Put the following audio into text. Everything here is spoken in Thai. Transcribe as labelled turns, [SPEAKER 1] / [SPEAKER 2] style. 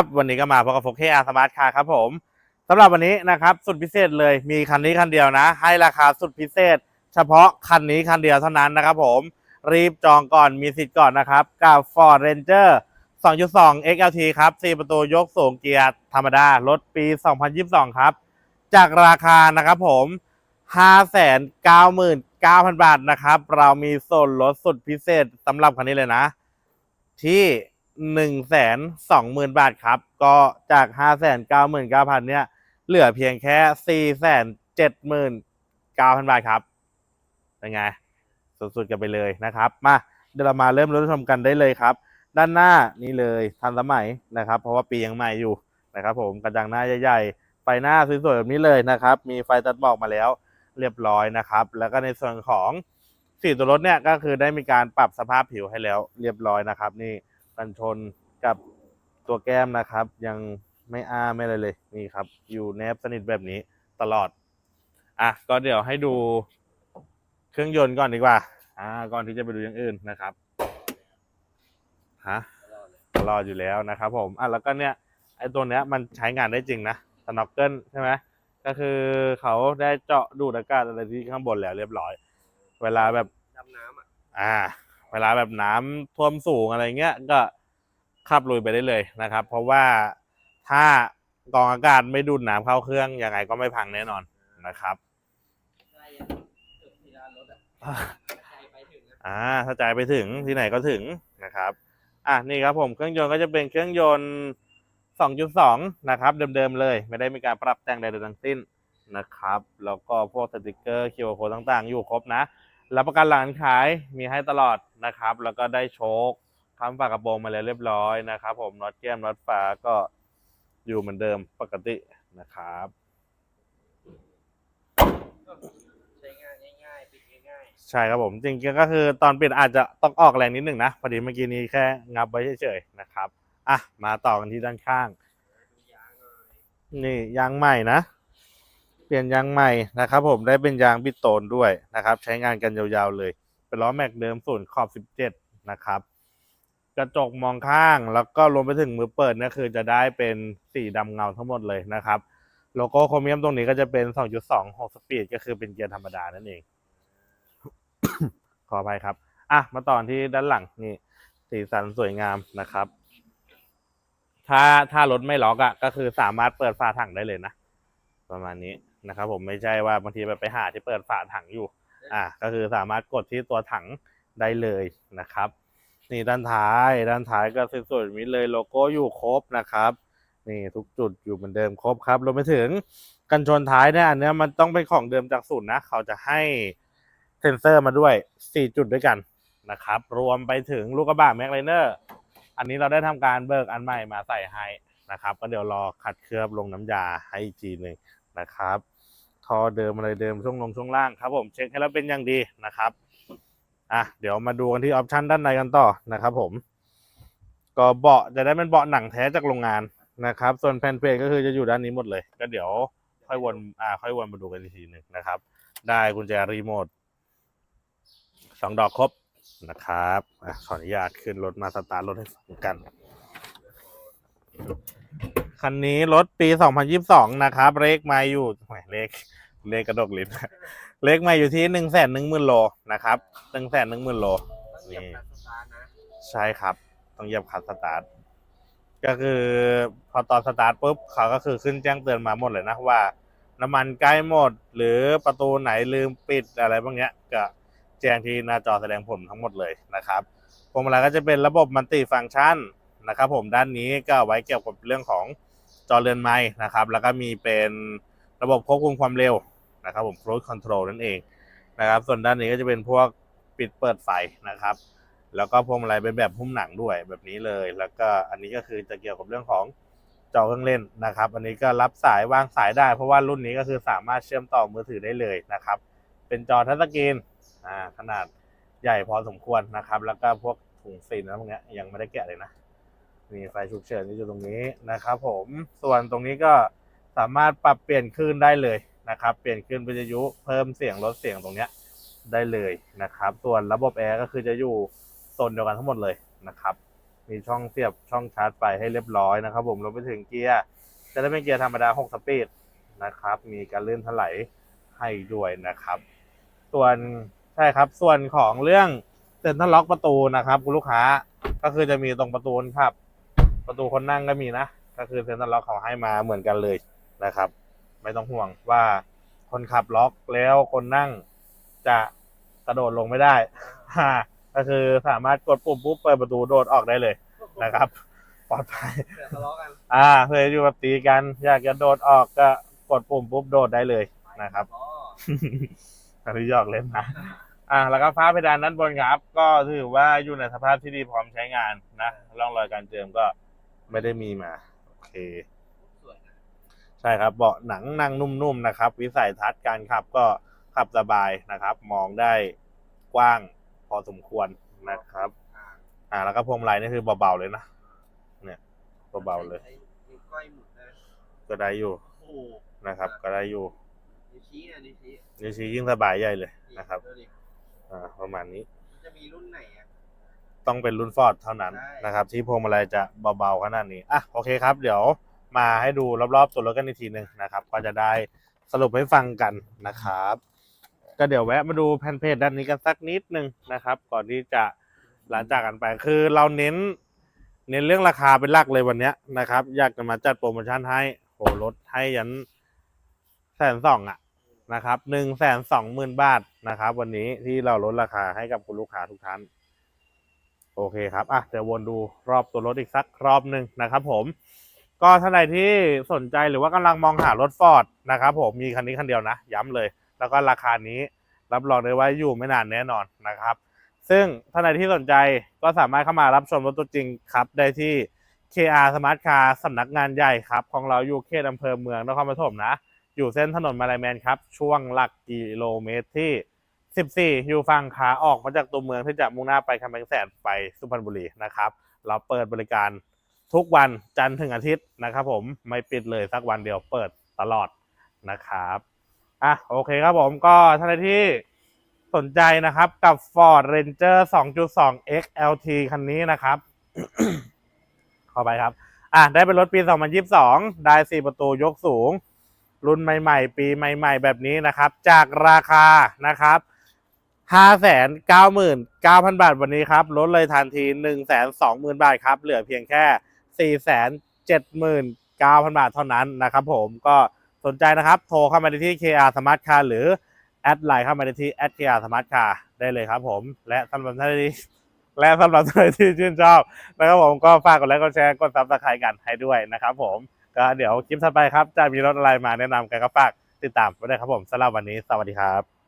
[SPEAKER 1] ครับวันนี้ก็มาพบกับโฟกเ r สมาร์ทคาร์ครับผมสำหรับวันนี้นะครับสุดพิเศษเลยมีคันนี้คันเดียวนะ ให้ราคาสุดพิเศษ เฉพาะคันนี้คันเดียวเท่านั้นนะครับผมรีบจองก่อนมีสิทธิ์ก่อนนะครับกับ Ford Ranger 2.2 XLT ครับ 4 ประตูยกสูงเกียร์ธรรมดารถปี 2022 ครับ จากราคานะครับผม 599,000 บาทนะครับ เรามีส่วนลดสุดพิเศษสำหรับคันนี้เลยนะ ที่ หนึ่งแสนสองหมื่นบาทครับ ก็จากห้าแสนเก้าหมื่นเก้าพันเนี่ย เหลือเพียงแค่สี่แสนเจ็ดหมื่นเก้าพันบาทครับ เป็นไง สุดๆกันไปเลยนะครับ มาเดี๋ยวเรามาเริ่มรับชมกันได้เลยครับ ด้านหน้านี่เลยทันสมัยนะครับ เพราะว่าปียังใหม่อยู่นะครับ ผมกระจังหน้าใหญ่ๆ ไฟหน้าสวยๆแบบนี้เลยนะครับ มีไฟตัดหมอกมาแล้วเรียบร้อยนะครับ แล้วก็ในส่วนของสีตัวรถเนี่ยก็คือได้มีการปรับสภาพผิวให้แล้ว เรียบร้อยนะครับ นี่ กันชนกับตัวแก้มนะครับ ยังไม่อ้าไม่อะไรเลยนี่ครับ อยู่แนบสนิทแบบนี้ตลอด อะก็เดี๋ยวให้ดูเครื่องยนต์ก่อนดีกว่า อ่า ก่อนที่จะไปดูอย่างอื่นนะครับฮะรออยู่แล้วนะครับผมอะแล้วก็เนี่ยไอ้ตัวเนี้ยมันใช้งานได้จริงนะสน็อกเกิลใช่ไหมก็คือเขาได้เจาะดูดอากาศอะไรที่ข้างบนแล้วเรียบร้อย เวลาแบบ
[SPEAKER 2] ดำน้ำอะ
[SPEAKER 1] อ่า เวลาแบบน้ำท่วมสูงอะไรเงี้ยก็ ขับลุยไปได้เลยนะครับ เพราะว่าถ้ากรองอากาศไม่ดูดน้ำเข้าเครื่องยังไงก็ไม่พังแน่นอนนะครับ
[SPEAKER 2] ได้ยังจุดที่ร้านรถอะใจไปถึงนะ
[SPEAKER 1] อ่าถ้าใจไปถึงที่ไหนก็ถึงนะครับอะนี่ครับผมเครื่องยนต์ก็จะเป็นเครื่องยนต์ 2.2 นะครับเดิมๆเลย ไม่ได้มีการปรับแต่งใดๆทั้งสิ้นนะครับแล้วก็พวกสติกเกอร์คิวโคต่างๆ อยู่ครบนะรับประกันหลังขายมีให้ตลอดนะครับ แล้วก็ได้โชค ทำฝากระโปรงมาแล้วเรียบร้อยนะครับ ผมน็อตแก้มน็อตฝาก็อยู่เหมือนเดิมปกตินะครับ
[SPEAKER 2] ใช้งานง่ายๆปิดง่าย
[SPEAKER 1] ใช่ครับผมจริงๆก็คือตอนปิดอาจจะต้องออกแรงนิดหนึ่งนะพอดีเมื่อกี้นี้แค่งับไว้เฉยๆนะครับอะมาต่อกันที่ด้านข้าง
[SPEAKER 2] ๆดูยางหน่อย
[SPEAKER 1] นี่ยางใหม่นะ เปลี่ยนยางใหม่นะครับ ผมได้เป็นยางบิดโตนด้วยนะครับ ใช้งานกันยาวๆเลย เป็นล้อแม็กเดิมส่วนขอบ 17 นะครับ กระจกมองข้าง แล้วก็รวมไปถึงมือเปิดเนี่ยคือจะได้เป็นสีดำเงาทั้งหมดเลยนะครับโลโก้โครเมียมตรงนี้ก็จะเป็น 2.2 6สปีดก็คือเป็นเกียร์ธรรมดานั่นเอง ขออภัยครับ อะ มาต่อที่ด้านหลังนี่ สีสันสวยงามนะครับ ถ้าถ้ารถไม่ล็อกอะ่ะ ก็คือสามารถเปิดฝาถังได้เลยนะ ประมาณนี้นะครับ ผมไม่ใช่ว่าบางทีแบบไปหาที่เปิดฝาถังอยู่ อะก็คือสามารถกดที่ตัวถังได้เลยนะครับ นี่ด้านท้ายด้านท้ายก็สวยๆแบบนี้เลยโลโก้อยู่ครบนะครับ นี่ทุกจุดอยู่เหมือนเดิมครบครับรวมไปถึงกันชนท้ายเนี่ยอันนี้มันต้องเป็นของเดิมจากศูนย์นะ เขาจะให้เซนเซอร์มาด้วย 4 จุดด้วยกันนะครับ รวมไปถึงลูกกระบะแม็กไลเนอร์อันนี้เราได้ทำการเบิกอันใหม่มาใส่ให้นะครับ ก็เดี๋ยวรอขัดเคลือบลงน้ำยาให้อีกทีหนึ่งนะครับท่อเดิมอะไรเดิมช่วงลงช่วงล่างครับผมเช็คให้แล้วเป็นอย่างดีนะครับ อะเดี๋ยวมาดูกันที่ออปชันด้านในกันต่อนะครับผม ก็เบาะจะได้เป็นเบาะหนังแท้จากโรงงานนะครับ ส่วนแผ่นเพลทก็คือจะอยู่ด้านนี้หมดเลย ก็เดี๋ยวค่อยวนอ่าค่อยวนมาดูกันอีกทีหนึ่งนะครับ ได้กุญแจรีโมทสองดอกครบนะครับอะขออนุญาตขึ้นรถมาสตาร์ทรถให้ฟังกัน คันนี้รถปี 2022 นะครับเลขไมาอยู่หมเลข เลขกระดกลิ้น เลขไมาอยู่ที่หนึ่งแสนหนึ่งหมื่นโลนะครับหนึ่งแสนหนึ่งหมื่นโล
[SPEAKER 2] ต้องเหยียบคันสตาร์ทนะ
[SPEAKER 1] ใช่ครับ ต้องเหยียบคันสตาร์ทก็คือพอตอนสตาร์ทปุ๊บเขาก็คือขึ้นแจ้งเตือนมาหมดเลยนะว่า น้ำมันใกล้หมด หรือประตูไหนลืมปิดอะไรพวกเนี้ยก็แจ้งที่หน้าจอแสดงผลทั้งหมดเลยนะครับพวงมาลัยก็จะเป็นระบบมัลติฟังก์ชันนะครับ ผมด้านนี้ก็ไว้เกี่ยวกับเรื่องของจอเรือนไม้นะครับ แล้วก็มีเป็น ระบบควบคุมความเร็วนะครับผม cruise control นั่นเองนะครับ ส่วนด้านนี้ก็จะเป็นพวกปิดเปิดไฟนะครับ แล้วก็พวงมาลัยเป็นแบบหุ้มหนังด้วยแบบนี้เลย แล้วก็อันนี้ก็คือจะเกี่ยวกับเรื่องของจอเครื่องเล่นนะครับ อันนี้ก็รับสายวางสายได้ เพราะว่ารุ่นนี้ก็คือสามารถเชื่อมต่อมือถือได้เลยนะครับ เป็นจอทัชสกรีนขนาดใหญ่พอสมควรนะครับ แล้วก็พวกถุงซีนอะไรพวกนี้ยังไม่ได้แกะเลยนะมีไฟฉุกเฉินอยู่ตรงนี้นะครับ ผม ส่วนตรงนี้ก็ สามารถปรับเปลี่ยนคลื่นได้เลยนะครับ เปลี่ยนคลื่นวิทยุเพิ่มเสียงลดเสียงตรงเนี้ยได้เลยนะครับ ส่วนระบบแอร์ก็คือจะอยู่โซนเดียวกันทั้งหมดเลยนะครับ มีช่องเสียบช่องชาร์จไฟให้เรียบร้อยนะครับ ผมรวมไปถึงเกียร์จะได้เป็นเกียร์ธรรมดา 6 สปีดนะครับ มีการลื่นถลายให้ด้วยนะครับ ส่วนใช่ครับ ส่วนของเรื่องเซ็นทรัลล็อกประตูนะครับคุณลูกค้าก็คือจะมีตรงประตูครับ ประตูคนนั่งก็มีนะ ก็คือเซ็นทรัลล็อกเขาให้มาเหมือนกันเลย นะครับ ไม่ต้องห่วงว่าคนขับล็อกแล้วคนนั่งจะกระโดดลงไม่ได้ฮ่าก็คือสามารถกดปุ่มปุ๊บเปิดประตูโดดออกได้เลยนะครับ ปลอดภัย
[SPEAKER 2] เดี๋ยวทะเลาะกัน
[SPEAKER 1] อ่าเพื่ออยู่แบบตีกันอยากจะโดดออกก็กดปุ่มปุ๊บโดดได้เลยนะครับ
[SPEAKER 2] อ๋อ
[SPEAKER 1] อันนี้หยอกเล่นนะอ่าแล้วก็ฟ้าเพดานด้านบนครับ ก็ถือว่าอยู่ในสภาพที่ดีพร้อมใช้งานนะร่องรอยการเจิมก็ไม่ได้มีมา โอเค
[SPEAKER 2] สวยนะ
[SPEAKER 1] ใช่ครับเบาะหนังนั่งนุ่มๆนะครับ วิสัยทัศน์การขับก็ขับสบายนะครับ มองได้กว้างพอสมควรนะครับ
[SPEAKER 2] อ่า
[SPEAKER 1] แล้วก็พวงมาลัยนี่คือเบาๆเลยนะ เนี่ยเบาๆเลย
[SPEAKER 2] นิ้วก้อยหมุนนะ
[SPEAKER 1] ก็ได้อยู่
[SPEAKER 2] โอ้โห
[SPEAKER 1] นะครับ ก็ได้อยู่
[SPEAKER 2] นิ้วชี้นะนิ้วชี้
[SPEAKER 1] นี่ชี้ยิ่งสบายใหญ่เลยนะครับ
[SPEAKER 2] ดูดิ
[SPEAKER 1] อ่าประมาณนี้
[SPEAKER 2] จะมีรุ่นไหนอะ
[SPEAKER 1] ต้องเป็นรุ่นฟอร์ดเท่านั้นนะครับ ที่พวงมาลัยจะเบาๆขนาดนี้อะโอเคครับ เดี๋ยว มาให้ดูรอบๆตัวรถกันอีกทีหนึ่งนะครับ ก็จะได้สรุปให้ฟังกันนะครับ ก็เดี๋ยวแวะมาดูแผ่นเพจด้านนี้กันสักนิดหนึ่งนะครับ ก่อนที่จะหลังจากกันไปคือเราเน้น เน้นเรื่องราคาเป็นหลักเลยวันนี้นะครับ อยากจะมาจัดโปรโมชั่นให้โหลดให้ยันแสนสองอะนะครับหนึ่งแสนสองหมื่นบาทนะครับ วันนี้ที่เราลดราคาให้กับคุณลูกค้าทุกท่านโอเคครับอะเดี๋ยววนดูรอบตัวรถอีกสักรอบหนึ่งนะครับ ผม ก็ท่านใดที่สนใจหรือว่ากำลังมองหารถฟอร์ดนะครับผมมีคันนี้คันเดียวนะ ย้ำเลย แล้วก็ราคานี้รับรองได้ว่าอยู่ไม่นานแน่นอนนะครับ ซึ่งท่านใดที่สนใจก็สามารถเข้ามารับชมรถตัวจริงครับ ได้ที่ KR Smart Car สำนักงานใหญ่ครับ ของเราอยู่เขตอำเภอเมืองนครปฐมนะ อยู่เส้นถนนมาลายแมนครับ ช่วงหลักกิโลเมตรที่ 14 อยู่ฝั่งขาออกมาจากตัวเมืองที่จะมุ่งหน้าไปคำแพงแสนไปสุพรรณบุรีนะครับ เราเปิดบริการ ทุกวันจันทร์ถึงอาทิตย์นะครับ ผมไม่ปิดเลยสักวันเดียวเปิดตลอดนะครับอะโอเคครับผมก็ท่านที่สนใจนะครับกับ Ford Ranger 2.2 XLT คันนี้นะครับข้าไปครับ อะได้เป็นรถปี 2022 ได้ 4 ประตูยกสูง รุ่นใหม่ ๆ ปีใหม่ ๆ แบบนี้นะครับ จากราคานะครับ 599,000 บาทวันนี้ครับ ลดเลยทันที 120,000 บาทครับ เหลือเพียงแค่ 479,000บาทเท่านั้นนะครับผมก็สนใจนะครับ โทรเข้ามาที่ KR Smart Car หรือ แอดไลน์เข้ามาที่ @KR Smart Car ได้เลยครับผม และสำหรับท่านที่และสำหรับท่านที่ชื่นชอบนะครับผมก็ฝากกดไลค์กดแชร์กดซับสไครต์กันให้ด้วยนะครับผมก็เดี๋ยวคลิปถัดไปครับจะมีรถอะไรมาแนะนำกันก็ฝากติดตามไว้ด้วยครับผมสำหรับวันนี้สวัสดีครับ